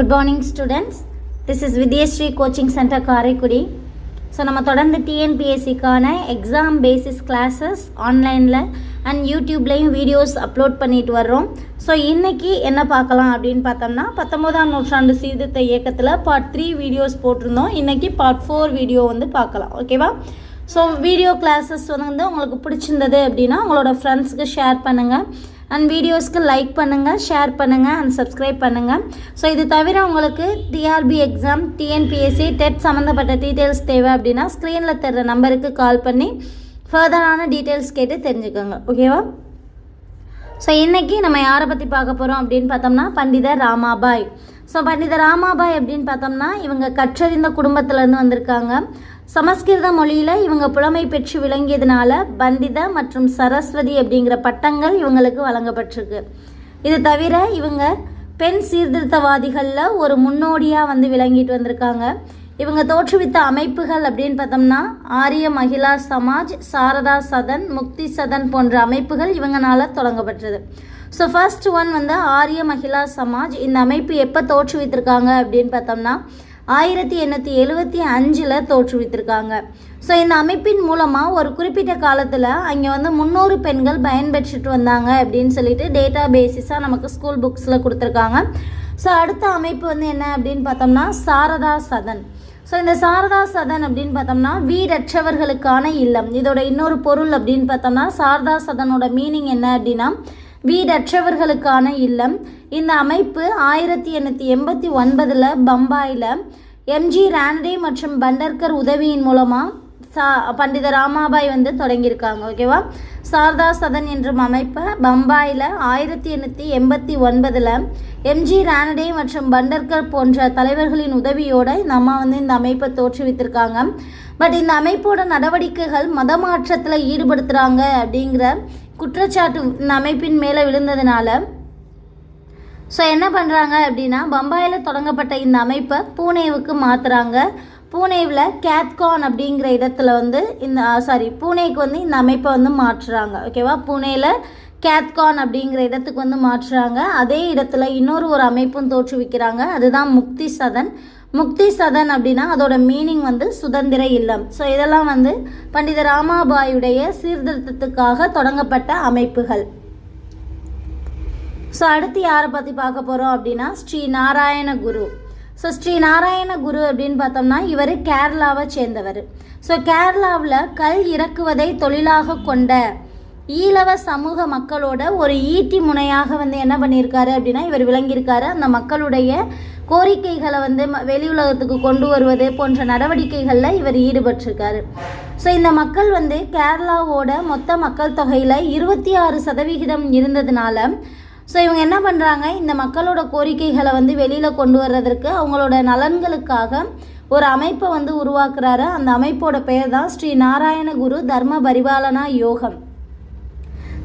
Good morning students this is Vidyashree coaching centre Karaikudi so நம்ம தொடர்ந்து டிஎன்பிஎஸ்சிக்கான exam basis classes ஆன்லைனில் and யூடியூப்லேயும் வீடியோஸ் அப்லோட் பண்ணிட்டு வர்றோம். ஸோ இன்றைக்கி என்ன பார்க்கலாம் அப்படின்னு பார்த்தோம்னா பத்தொம்போதாம் நூற்றாண்டு சீர்திருத்த இயக்கத்தில் பார்ட் த்ரீ வீடியோஸ் போட்டிருந்தோம். இன்றைக்கி பார்ட் ஃபோர் வீடியோ வந்து பார்க்கலாம். ஓகேவா ஸோ வீடியோ கிளாஸஸ் வந்து உங்களுக்கு பிடிச்சிருந்தது அப்படின்னா உங்களோட ஃப்ரெண்ட்ஸுக்கு ஷேர் பண்ணுங்கள் அண்ட் வீடியோஸ்க்கு லைக் பண்ணுங்கள் ஷேர் பண்ணுங்கள் அண்ட் சப்ஸ்கிரைப் பண்ணுங்கள் ஸோ இது தவிர உங்களுக்கு டிஆர்பி எக்ஸாம் டிஎன்பிஎஸ்சி டெட் சம்மந்தப்பட்ட டீட்டெயில்ஸ் தேவை அப்படின்னா ஸ்க்ரீனில் தர்ற நம்பருக்கு கால் பண்ணி ஃபர்தரான டீட்டெயில்ஸ் கேட்டு தெரிஞ்சுக்கோங்க. ஓகேவா ஸோ இன்றைக்கி நம்ம யாரை பற்றி பார்க்க போகிறோம் அப்படின்னு பார்த்தோம்னா பண்டிதர் ராமாபாய். ஸோ பண்டிதர் ராமாபாய் அப்படின்னு பார்த்தோம்னா இவங்க கற்றறிந்த குடும்பத்துலேருந்து வந்திருக்காங்க. சமஸ்கிருத மொழியில் இவங்க புலமை பெற்று விளங்கியதுனால பண்டித மற்றும் சரஸ்வதி அப்படிங்கிற பட்டங்கள் இவங்களுக்கு வழங்கப்பட்டிருக்கு. இது தவிர இவங்க பெண் சீர்திருத்தவாதிகளில் ஒரு முன்னோடியாக வந்து விளங்கிட்டு வந்திருக்காங்க. இவங்க தோற்றுவித்த அமைப்புகள் அப்படின்னு பார்த்தோம்னா ஆரிய மகிழா சமாஜ் சாரதா சதன் முக்தி சதன் போன்ற அமைப்புகள் இவங்கனால தொடங்கப்பட்டது. ஸோ ஃபர்ஸ்ட் ஒன் வந்து ஆரிய மகிழா சமாஜ் இந்த அமைப்பு எப்போ தோற்றுவித்திருக்காங்க அப்படின்னு பார்த்தோம்னா ஆயிரத்தி எண்ணூற்றி எழுவத்தி அஞ்சில் தோற்றுவித்திருக்காங்க. ஸோ இந்த அமைப்பின் மூலமாக ஒரு குறிப்பிட்ட காலத்தில் அங்கே வந்து முந்நூறு பெண்கள் பயன்பெற்றுட்டு வந்தாங்க அப்படின்னு சொல்லிட்டு டேட்டா பேசிஸாக நமக்கு ஸ்கூல் புக்ஸில் கொடுத்துருக்காங்க. ஸோ அடுத்த அமைப்பு வந்து என்ன அப்படின்னு பார்த்தோம்னா சாரதா சதன். ஸோ இந்த சாரதா சதன் அப்படின்னு பார்த்தோம்னா வீடற்றவர்களுக்கான இல்லம். இதோட இன்னொரு பொருள் அப்படின்னு பார்த்தோம்னா சாரதா சதனோட மீனிங் என்ன அப்படின்னா வீடற்றவர்களுக்கான இல்லம். இந்த அமைப்பு ஆயிரத்தி எண்ணூற்றி எண்பத்தி ஒன்பதில் பம்பாயில் எம்ஜி ரானடே மற்றும் பண்டர்கர் உதவியின் மூலமாக சா பண்டித ராமாபாய் வந்து தொடங்கியிருக்காங்க ஓகேவா? சாரதா சதன் என்றும் அமைப்பை பம்பாயில் ஆயிரத்தி எண்ணூற்றி எண்பத்தி ஒன்பதில் எம்ஜி ரானடே மற்றும் பண்டர்கர் போன்ற தலைவர்களின் உதவியோடு இந்த அம்மா வந்து இந்த அமைப்பை தோற்றுவித்திருக்காங்க. பட் இந்த அமைப்போட நடவடிக்கைகள் மத மாற்றத்தில் ஈடுபடுத்துகிறாங்க அப்படிங்கிற குற்றச்சாட்டு இந்த அமைப்பின் மேலே விழுந்ததுனால ஸோ என்ன பண்ணுறாங்க அப்படின்னா பம்பாயில் தொடங்கப்பட்ட இந்த அமைப்பை பூனேவுக்கு மாற்றுறாங்க பூனேவில் கேத்கான் அப்படிங்கிற இடத்துல வந்து இந்த சாரி பூனேக்கு வந்து இந்த அமைப்பை வந்து மாற்றுறாங்க. ஓகேவா பூனேயில் கேத்கான் அப்படிங்கிற இடத்துக்கு வந்து மாற்றுறாங்க. அதே இடத்துல இன்னொரு ஒரு அமைப்பும் தோற்றுவிக்கிறாங்க. அதுதான் முக்தி சதன். முக்தி சதன் அப்படின்னா அதோட மீனிங் வந்து சுதந்திர இல்லம். ஸோ இதெல்லாம் வந்து பண்டித ராமாபாயுடைய சீர்திருத்தத்துக்காக தொடங்கப்பட்ட அமைப்புகள். ஸோ அடுத்து யாரை பற்றி பார்க்க போகிறோம் அப்படின்னா ஸ்ரீ நாராயண குரு. ஸோ ஸ்ரீ நாராயண குரு அப்படின்னு பார்த்தோம்னா இவர் கேரளாவை சேர்ந்தவர். ஸோ கேரளாவில் கல் இறக்குவதை தொழிலாக கொண்ட ஈழவ சமூக மக்களோட ஒரு ஈட்டி முனையாக வந்து என்ன பண்ணியிருக்காரு அப்படின்னா இவர் விளங்கியிருக்காரு. அந்த மக்களுடைய கோரிக்கைகளை வந்து வெளி உலகத்துக்கு கொண்டு வருவது போன்ற நடவடிக்கைகளில் இவர் ஈடுபட்டிருக்காரு. ஸோ இந்த மக்கள் வந்து கேரளாவோட மொத்த மக்கள் தொகையில் இருபத்தி ஆறு சதவிகிதம் இருந்ததுனால ஸோ இவங்க என்ன பண்ணுறாங்க இந்த மக்களோட கோரிக்கைகளை வந்து வெளியில் கொண்டு வர்றதற்கு அவங்களோட நலன்களுக்காக ஒரு அமைப்பை வந்து உருவாக்குறாரு. அந்த அமைப்போட பெயர் தான் ஸ்ரீ நாராயணகுரு தர்ம பரிபாலனா யோகம்.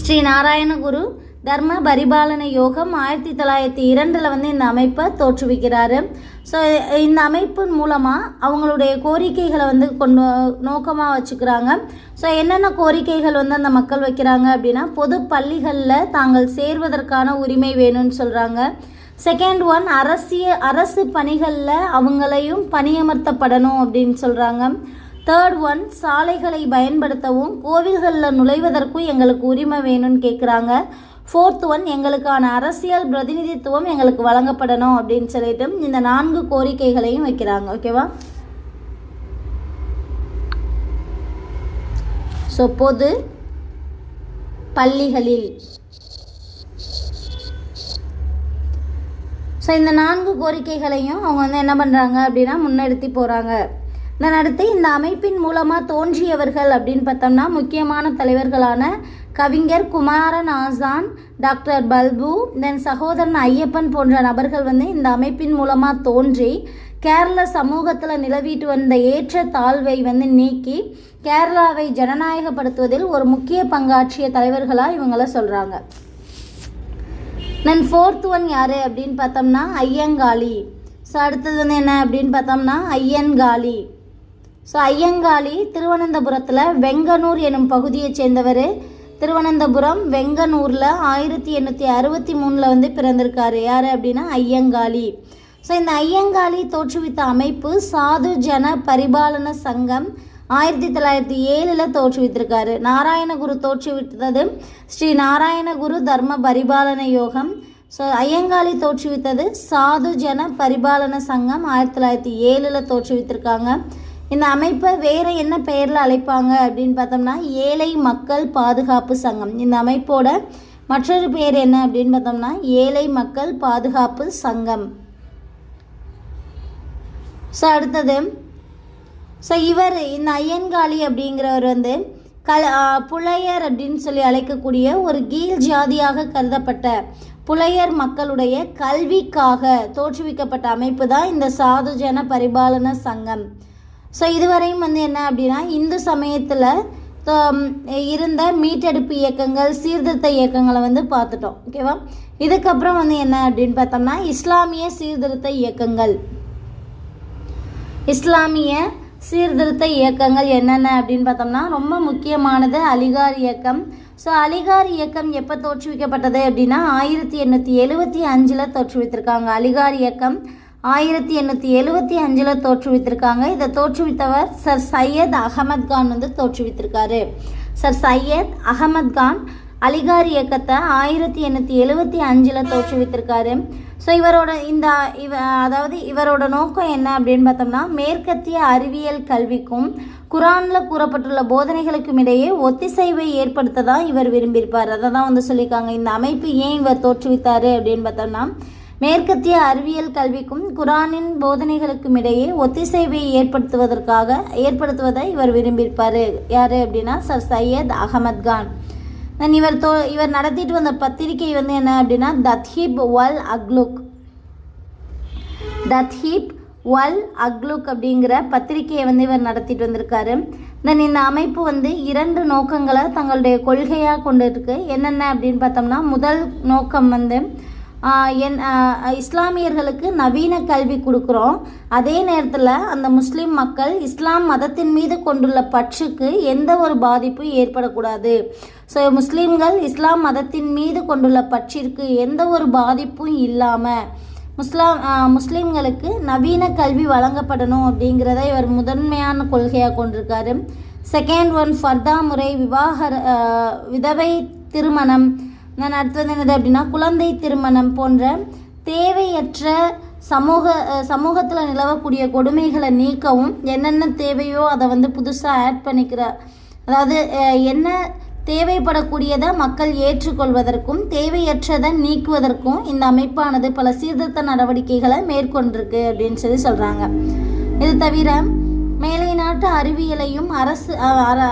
ஸ்ரீ நாராயணகுரு தர்ம பரிபாலன யோகம் ஆயிரத்தி தொள்ளாயிரத்தி இரண்டில் வந்து இந்த அமைப்பை தோற்றுவிக்கிறாரு. ஸோ இந்த அமைப்பின் மூலமாக அவங்களுடைய கோரிக்கைகளை வந்து கொண்டு நோக்கமாக வச்சுக்கிறாங்க. ஸோ என்னென்ன கோரிக்கைகள் வந்து அந்த மக்கள் வைக்கிறாங்க அப்படின்னா பொது பள்ளிகளில் தாங்கள் சேர்வதற்கான உரிமை வேணும்னு சொல்கிறாங்க செகண்ட் ஒன் அரசிய அரசு பணிகளில் அவங்களையும் பணியமர்த்தப்படணும் அப்படின்னு சொல்கிறாங்க தேர்ட் ஒன் சாலைகளை பயன்படுத்தவும் கோவில்களில் நுழைவதற்கும் எங்களுக்கு உரிமை வேணும்னு கேட்குறாங்க ஃபோர்த் ஒன் எங்களுக்கான அரசியல் பிரதிநிதித்துவம் எங்களுக்கு வழங்கப்படணும் அப்படின்னு சொல்லிட்டு இந்த நான்கு கோரிக்கைகளையும் வைக்கிறாங்க ஓகேவா ஸோ பொது பள்ளிகளில். ஸோ இந்த நான்கு கோரிக்கைகளையும் அவங்க வந்து என்ன பண்ணுறாங்க அப்படின்னா முன்னெடுத்து போகிறாங்க அடுத்து இந்த அமைப்பின் மூலமாக தோன்றியவர்கள் அப்படின்னு பார்த்தோம்னா முக்கியமான தலைவர்களான கவிஞர் குமாரன் ஆசான் டாக்டர் பல்பு தென் சகோதரன் ஐயப்பன் போன்ற நபர்கள் வந்து இந்த அமைப்பின் மூலமாக தோன்றி கேரள சமூகத்தில் நிலவிட்டு வந்த ஏற்ற தாழ்வை வந்து நீக்கி கேரளாவை ஜனநாயகப்படுத்துவதில் ஒரு முக்கிய பங்காற்றிய தலைவர்களாக இவங்கள சொல்கிறாங்க தென் ஃபோர்த் ஒன் யார் அப்படின்னு பார்த்தோம்னா ஐயங்காளி. ஸோ அடுத்தது வந்து என்ன அப்படின்னு பார்த்தோம்னா ஐயன்காளி. ஸோ ஐயங்காளி திருவனந்தபுரத்தில் வெங்கனூர் எனும் பகுதியைச் சேர்ந்தவர் திருவனந்தபுரம் வெங்கனூரில் ஆயிரத்தி எண்ணூற்றி அறுபத்தி மூணில் வந்து பிறந்திருக்காரு யார் அப்படின்னா ஐயங்காளி ஸோ இந்த ஐயங்காளி தோற்றுவித்த அமைப்பு சாது ஜன பரிபாலன சங்கம் ஆயிரத்தி தொள்ளாயிரத்தி ஏழில் தோற்றுவித்திருக்காரு. நாராயணகுரு தோற்றுவித்தது ஸ்ரீ நாராயணகுரு தர்ம பரிபாலன யோகம். ஸோ ஐயங்காளி தோற்றுவித்தது சாது ஜன பரிபாலன சங்கம் ஆயிரத்தி தொள்ளாயிரத்தி ஏழில் தோற்றுவித்திருக்காங்க. இந்த அமைப்பை வேறு என்ன பெயரில் அழைப்பாங்க அப்படின்னு பார்த்தோம்னா ஏழை மக்கள் பாதுகாப்பு சங்கம். இந்த அமைப்போட மற்றொரு பேர் என்ன அப்படின்னு பார்த்தோம்னா ஏழை மக்கள் பாதுகாப்பு சங்கம். ஸோ அடுத்தது ஸோ இவர் இந்த ஐயன்காளி அப்படிங்கிறவர் வந்து கல புலையர் அப்படின்னு சொல்லி அழைக்கக்கூடிய ஒரு கீழ் ஜாதியாக கருதப்பட்ட புலையர் மக்களுடைய கல்விக்காக தோற்றுவிக்கப்பட்ட அமைப்பு தான் இந்த சாதுஜன பரிபாலன சங்கம். ஸோ இதுவரையும் வந்து என்ன அப்படின்னா இந்து சமயத்தில் இருந்த மீட்டெடுப்பு இயக்கங்கள் சீர்திருத்த இயக்கங்களை வந்து பார்த்துட்டோம். ஓகேவா இதுக்கப்புறம் வந்து என்ன அப்படின்னு பார்த்தோம்னா இஸ்லாமிய சீர்திருத்த இயக்கங்கள். இஸ்லாமிய சீர்திருத்த இயக்கங்கள் என்னென்ன அப்படின்னு பார்த்தோம்னா ரொம்ப முக்கியமானது அலிகார் இயக்கம். ஸோ அலிகார் இயக்கம் எப்போ தோற்றுவிக்கப்பட்டது அப்படின்னா ஆயிரத்தி எண்ணூற்றி எழுபத்தி அஞ்சில் தோற்றுவித்திருக்காங்க. அலிகார் இயக்கம் ஆயிரத்தி எண்ணூற்றி எழுபத்தி அஞ்சில் தோற்றுவித்திருக்காங்க. இதை தோற்றுவித்தவர் சர் சையத் அகமத் கான் வந்து தோற்றுவித்திருக்காரு. சர் சையத் அகமத் கான் அலிகார் இயக்கத்தை ஆயிரத்தி எண்ணூற்றி எழுபத்தி அஞ்சில் தோற்றுவித்திருக்காரு. ஸோ இவரோட இந்த இவ அதாவது இவரோட நோக்கம் என்ன அப்படின்னு பார்த்தோம்னா மேற்கத்திய அறிவியல் கல்விக்கும் குரானில் கூறப்பட்டுள்ள போதனைகளுக்கும் இடையே ஒத்திசைவை ஏற்படுத்த தான் இவர் விரும்பியிருப்பார். அதை தான் வந்து சொல்லியிருக்காங்க. இந்த அமைப்பு ஏன் இவர் தோற்றுவித்தார் அப்படின்னு பார்த்தோம்னா மேற்கத்திய அறிவியல் கல்விக்கும் குரானின் போதனைகளுக்கும் இடையே ஒத்திசைவை ஏற்படுத்துவதற்காக ஏற்படுத்துவதை இவர் விரும்பியிருப்பார். யார் அப்படின்னா சர் சையத் அகமத் கான். தென் இவர் தோ இவர் நடத்திட்டு வந்த பத்திரிகை வந்து என்ன அப்படின்னா தத்ஹீப் வல் அக்லுக். தத்ஹீப் வல் அக்லுக் அப்படிங்கிற பத்திரிகையை வந்து இவர் நடத்திட்டு வந்திருக்காரு. தென் இந்த அமைப்பு வந்து இரண்டு நோக்கங்களை தங்களுடைய கொள்கையாக கொண்டு இருக்கு என்னென்ன அப்படின்னு பார்த்தோம்னா முதல் நோக்கம் வந்து என் இஸ்லாமியர்களுக்கு நவீன கல்வி கொடுக்குறோம். அதே நேரத்தில் அந்த முஸ்லீம் மக்கள் இஸ்லாம் மதத்தின் மீது கொண்டுள்ள பற்றுக்கு எந்த ஒரு பாதிப்பும் ஏற்படக்கூடாது. ஸோ முஸ்லீம்கள் இஸ்லாம் மதத்தின் மீது கொண்டுள்ள பற்றிற்கு எந்த ஒரு பாதிப்பும் இல்லாமல் முஸ்லாம் முஸ்லீம்களுக்கு நவீன கல்வி வழங்கப்படணும் அப்படிங்கிறத இவர் முதன்மையான கொள்கையாக கொண்டிருக்காரு. செகண்ட் ஒன் ஃபர்தா முறை விவாகர விதவை திருமணம். நான் அடுத்தது என்னது அப்படின்னா குழந்தை திருமணம் போன்ற தேவையற்ற சமூக சமூகத்தில் நிலவக்கூடிய கொடுமைகளை நீக்கவும் என்னென்ன தேவையோ அதை வந்து புதுசாக ஆட் பண்ணிக்கிற அதாவது என்ன தேவைப்படக்கூடியதை மக்கள் ஏற்றுக்கொள்வதற்கும் தேவையற்றதை நீக்குவதற்கும் இந்த அமைப்பானது பல சீர்திருத்த நடவடிக்கைகளை மேற்கொண்டிருக்கு அப்படின்னு சொல்லி சொல்கிறாங்க இது தவிர மேலை நாட்டு அறிவியலையும் அரசு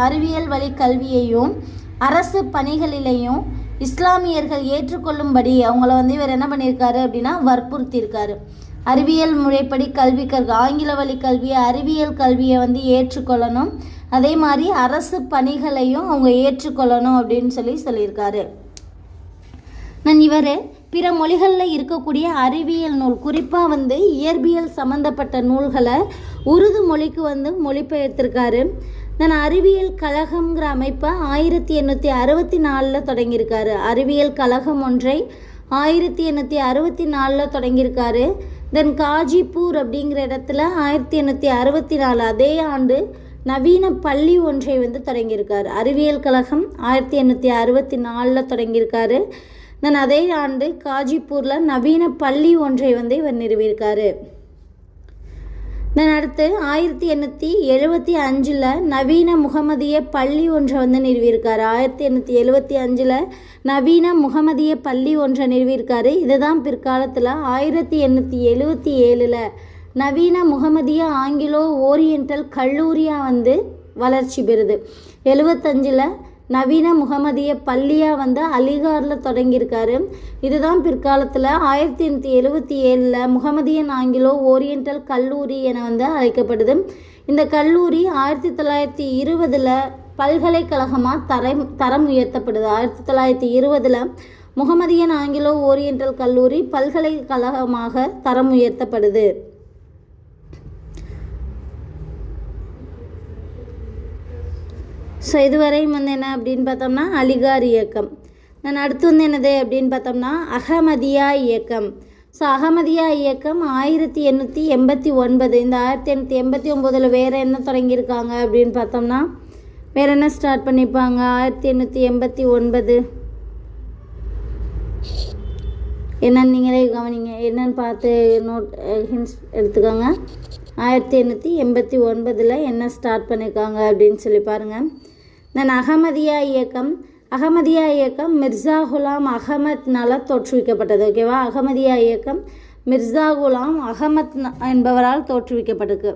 அறிவியல் வழி கல்வியையும் அரசு பணிகளிலையும் இஸ்லாமியர்கள் ஏற்றுக்கொள்ளும்படி அவங்கள வந்து இவர் என்ன பண்ணியிருக்காரு அப்படின்னா வற்புறுத்தியிருக்காரு. அறிவியல் முறைப்படி கல்வி கற்க ஆங்கில வழி கல்வியை அறிவியல் கல்வியை வந்து ஏற்றுக்கொள்ளணும். அதே மாதிரி அரசு பணிகளையும் அவங்க ஏற்றுக்கொள்ளணும் அப்படின்னு சொல்லி சொல்லியிருக்காரு. நான் இவர் பிற மொழிகளில் இருக்கக்கூடிய அறிவியல் நூல் குறிப்பாக வந்து இயற்பியல் சம்மந்தப்பட்ட நூல்களை உருது மொழிக்கு வந்து மொழிபெயர்த்திருக்காரு. நான் அறிவியல் கழகம்ங்கிற அமைப்பை ஆயிரத்தி எண்ணூற்றி அறுபத்தி நாலில் தொடங்கியிருக்காரு. அறிவியல் கழகம் ஒன்றை ஆயிரத்தி எண்ணூற்றி அறுபத்தி நாலில் தொடங்கியிருக்காரு. தென் காஜிப்பூர் அப்படிங்கிற இடத்துல ஆயிரத்தி எண்ணூற்றி அறுபத்தி நாலு அதே ஆண்டு நவீன பள்ளி ஒன்றை வந்து தொடங்கியிருக்காரு. அறிவியல் கழகம் ஆயிரத்தி எண்ணூற்றி அறுபத்தி நாலில் தொடங்கியிருக்காரு. தென் அதே ஆண்டு காஜிப்பூரில் நவீன பள்ளி ஒன்றை வந்து இவர் நிறுவியிருக்காரு. தென் அடுத்து ஆயிரத்தி எண்ணூற்றி எழுபத்தி அஞ்சில் நவீன முகமதிய பள்ளி ஒன்றை வந்து நிறுவியிருக்காரு. ஆயிரத்தி எண்ணூற்றி எழுபத்தி அஞ்சில் நவீன முகமதிய பள்ளி ஒன்றை நிறுவியிருக்காரு. இதுதான் பிற்காலத்தில் ஆயிரத்தி எண்ணூற்றி எழுபத்தி ஏழில் நவீன முகமதிய ஆங்கிலோ ஓரியண்டல் கல்லூரியாக வந்து வளர்ச்சி பெறுது. எழுபத்தஞ்சில் நவீன முகமதிய பள்ளியாக வந்து அலிகாரில் தொடங்கியிருக்காரு. இதுதான் பிற்காலத்தில் ஆயிரத்தி எண்ணூற்றி எழுபத்தி ஏழில் முகமதியன் ஆங்கிலோ ஓரியண்டல் கல்லூரி என வந்து அழைக்கப்படுது. இந்த கல்லூரி ஆயிரத்தி தொள்ளாயிரத்தி இருபதில் பல்கலைக்கழகமாக தரம் தரம் உயர்த்தப்படுது. ஆயிரத்தி தொள்ளாயிரத்தி இருபதில் முகமதியன் ஆங்கிலோ ஓரியண்டல் கல்லூரி பல்கலைக்கழகமாக தரம் உயர்த்தப்படுது. ஸோ இதுவரையும் வந்து என்ன அப்படின்னு பார்த்தோம்னா அலிகார் இயக்கம். நான் அடுத்து வந்து என்னது அப்படின்னு பார்த்தோம்னா அகமதியா இயக்கம். ஸோ அகமதியா இயக்கம் ஆயிரத்தி எண்ணூற்றி எண்பத்தி ஒன்பது. இந்த ஆயிரத்தி எண்ணூற்றி எண்பத்தி ஒம்போதில் வேறு என்ன தொடங்கியிருக்காங்க அப்படின்னு பார்த்தோம்னா வேறு என்ன ஸ்டார்ட் பண்ணியிருப்பாங்க? ஆயிரத்தி எண்ணூற்றி எண்பத்தி ஒன்பது. என்னன்னு நீங்களே கவனிங்க. என்னன்னு பார்த்து நோட் ஹின்ஸ் எடுத்துக்கோங்க. ஆயிரத்தி எண்ணூற்றி எண்பத்தி ஒன்பதில் என்ன ஸ்டார்ட் பண்ணியிருக்காங்க அப்படின்னு சொல்லி பாருங்கள் தென் அகமதியா இயக்கம் அகமதியா இயக்கம் மிர்சா குலாம் அகமத்னால தோற்றுவிக்கப்பட்டது ஓகேவா அகமதியா இயக்கம் மிர்சா குலாம் அகமத் என்பவரால் தோற்றுவிக்கப்பட்டிருக்கு.